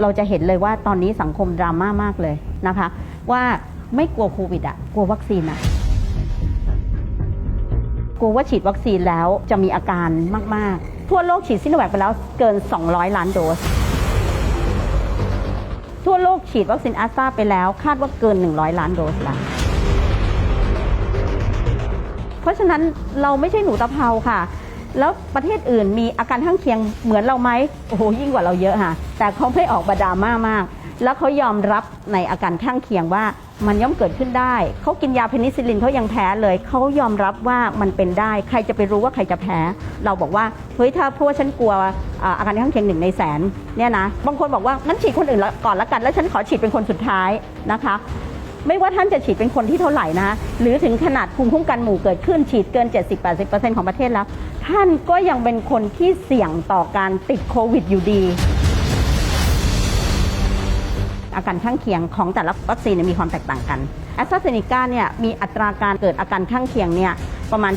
เราจะเห็นเลยว่าตอนนี้สังคมดราม่ามากเลยนะคะ ว่าไม่กลัวโควิดอะกลัววัคซีนอะกลัวว่าฉีดวัคซีนแล้วจะมีอาการมาก ๆ ทั่วโลกฉีดซิโนแวคไปแล้วเกิน 200 ล้านโดส ทั่วโลกฉีดวัคซีนอสตราไปแล้วคาดว่าเกิน 100 ล้านโดสแล้วเพราะฉะนั้นเราไม่ใช่หนูตะเภาค่ะ แล้วประเทศอื่นมีอาการข้างเคียงเหมือนเราไหมโอ้โหยิ่งกว่าเราเยอะค่ะ แต่เขาไม่ออกมาดาม่ามาก แล้วเขายอมรับในอาการข้างเคียงว่ามันย่อมเกิดขึ้นได้ เขากินยาเพนิซิลินเขายังแพ้เลย เขายอมรับว่ามันเป็นได้ ใครจะไปรู้ว่าใครจะแพ้ เราบอกว่า เฮ้ย ถ้าเพราะว่าฉันกลัวอาอาการข้างเคียงหนึ่งในแสนเนี่ยนะ บางคนบอกว่างั้นฉีดคนอื่นก่อนละกัน แล้วฉันขอฉีดเป็นคนสุดท้ายนะคะ ไม่ว่าท่านจะฉีดเป็นคนที่เท่าไหร่นะหรือถึงขนาดภูมิคุ้มกันหมู่เกิดขึ้นฉีดเกิน 70-80%ของประเทศแล้ว ท่านก็ยังเป็นคนที่เสี่ยงต่อการติดโควิดอยู่ดี อาการข้างเคียงของแต่ละวัคซีนมีความแตกต่างกันแอสตราเซเนกาเนี่ยมีอัตราการเกิดอาการข้างเคียงเนี่ยประมาณ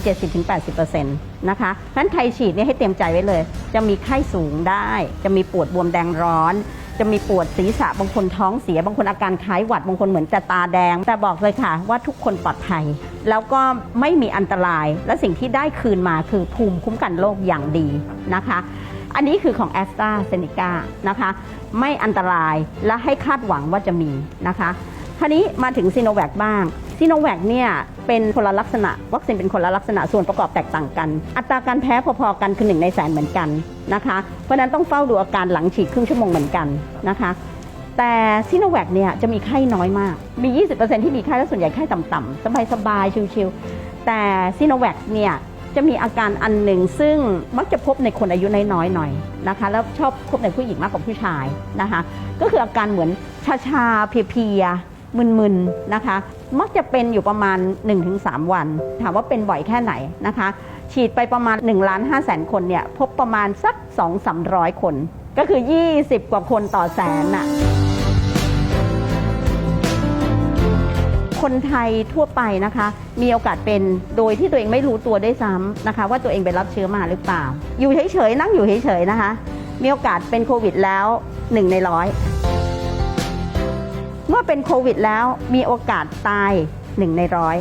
70-80%นะคะเพราะฉะนั้นใครฉีดเนี่ยให้เตรียมใจไว้เลย จะมีไข้สูงได้ จะมีปวดบวมแดงร้อน จะมีปวดศีรษะบางคนท้องเสีย บางคนอาการคล้ายหวัดบางคนเหมือนจะตาแดง แต่บอกเลยค่ะว่าทุกคนปลอดภัย แล้วก็ไม่มีอันตราย และสิ่งที่ได้คืนมาคือภูมิคุ้มกันโรคอย่างดีนะคะ อันนี้คือของแอสตราเซเนกานะคะ ไม่อันตรายและให้คาดหวังว่าจะมีนะคะ คราวนี้มาถึงซีโนแวคบ้างซีโนแวคเนี่ยเป็นคนละลักษณะ วัคซีนเป็นคนละลักษณะส่วนประกอบแตกต่างกัน อัตราการแพ้พอๆกันคือหนึ่งในแสนเหมือนกันนะคะเพราะนั้นต้องเฝ้าดูอาการหลังฉีดครึ่งชั่วโมงเหมือนกันนะคะแต่ซีโนแวคเนี่ยจะมีไข้น้อยมาก มี 20%ที่มีไข้และส่วนใหญ่ไข้ต่ำๆสบายๆชิวๆแต่ซีโนแวคเนี่ยจะมีอาการอันหนึ่งซึ่งมักจะพบในคนอายุน้อยๆหน่อยนะคะ แล้วชอบพบในผู้หญิงมากกว่าผู้ชายนะคะ ก็คืออาการเหมือนชาๆเพลียๆ มึนๆนะคะ มักจะเป็นอยู่ประมาณ 1-3 วัน ถามว่าเป็นบ่อยแค่ไหนนะคะ ฉีดไปประมาณ1ล้าน5แสนคนเนี่ยพบประมาณสัก 2-300 คน ก็คือ 20 กว่าคนต่อแสนน่ะคนไทยทั่วไปนะคะ มีโอกาสเป็นโดยที่ตัวเองไม่รู้ตัวได้วยซ้ำนะคะ ว่าตัวเองไปรับเชื้อมาหรือเปล่า อยู่เฉยๆนั่งอยู่เฉยๆนะคะ มีโอกาสเป็นโควิดแล้ว1ในร้อย เมื่อเป็นโควิดแล้วมีโอกาสตาย 1 ในร้อย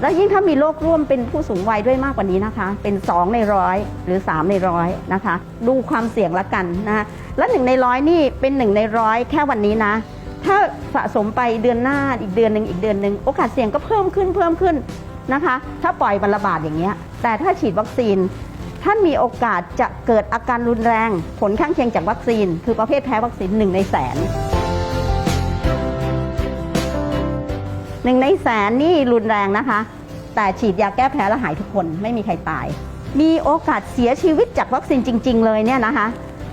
แล้วยิ่งถ้ามีโรคร่วมเป็นผู้สูงวัยด้วยมากกว่านี้นะคะ เป็น 2 ในร้อยหรือ 3 ในร้อยนะคะ ดูความเสี่ยงละกันนะคะและ1ในร้อยนี่เป็น1ในร้อยแค่วันนี้นะ ถ้าสะสมไปเดือนหน้าอีกเดือนหนึ่งอีกเดือนหนึ่งโอกาสเสี่ยงก็เพิ่มขึ้นเพิ่มขึ้นนะคะ ถ้าปล่อยมันรบาดอย่างเงี้ยแต่ถ้าฉีดวัคซีน ท่านมีโอกาสจะเกิดอาการรุนแรง ผลข้างเคียงจากวัคซีน คือประเภทแพ้วัคซีนหนึ่งในแสนหนึ่งในแสนนี่รุนแรงนะคะ แต่ฉีดยาแก้แพ้แล้วหายทุกคนไม่มีใครตาย มีโอกาสเสียชีวิตจากวัคซีนจริง ๆ เลยเนี่ยนะคะ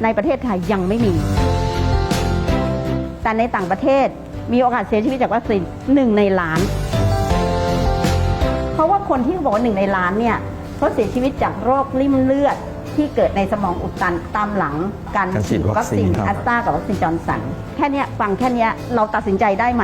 ในประเทศไทยยังไม่มี แต่ในต่างประเทศมีโอกาสเสียชีวิตจากวัคซีนหนึ่งในล้าน เพราะว่าคนที่บอกว่าหนึ่งในล้านเนี่ย เขาเสียชีวิตจากโรคริ่มเลือดที่เกิดในสมองอุดตันตามหลังการการฉีดวัคซีนครับแอสตรากับวัคซีนจอร์นสัน แค่เนี้ยฟังแค่เนี้ยเราตัดสินใจได้ไหม